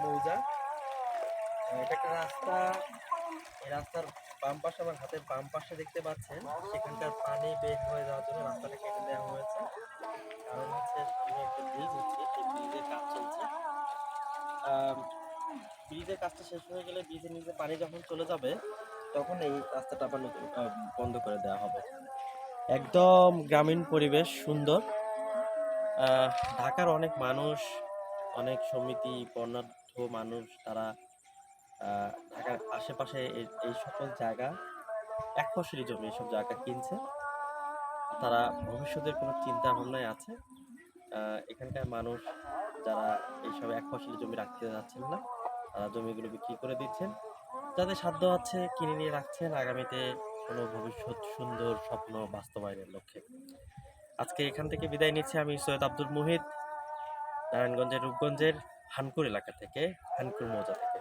মৌজা এটা একটা রাস্তা রাস্তার বাম পাশে আমার হাতের বাম পাশে দেখতে পাচ্ছেন সেখানকার পানি বের হয়ে যাওয়ার জন্য রাস্তাটা কেটে হয়েছে কারণ হচ্ছে একটা ব্রিজ কাজ চলছে ব্রিজের কাজটা শেষ হয়ে গেলে ব্রিজের নিচে পানি যখন চলে যাবে তখন এই রাস্তাটা আবার বন্ধ করে দেওয়া হবে। একদম গ্রামীণ পরিবেশ সুন্দর। ঢাকার অনেক মানুষ, অনেক সমিতি, বর্ণাঢ্য মানুষ তারা ঢাকার আশেপাশে এই- সকল জায়গা, এক ফসলি জমি এইসব জায়গা কিনছে। তারা ভবিষ্যতের কোনো চিন্তা ভাবনায় আছে। এখানকার মানুষ যারা এইসব এক ফসলি জমি রাখতে যাচ্ছেন না, তারা জমিগুলো বিক্রি করে দিচ্ছেন। যাদের সাধ্য আছে কিনে নিয়ে রাখছেন আগামীতে কোনো ভবিষ্যৎ সুন্দর স্বপ্ন বাস্তবায়নের লক্ষ্যে। আজকে এখান থেকে বিদায় নিচ্ছি আমি সৈয়দ আব্দুল মুহিত, নারায়ণগঞ্জের রূপগঞ্জের হানকুর এলাকা থেকে, হানকুর মৌজা থেকে।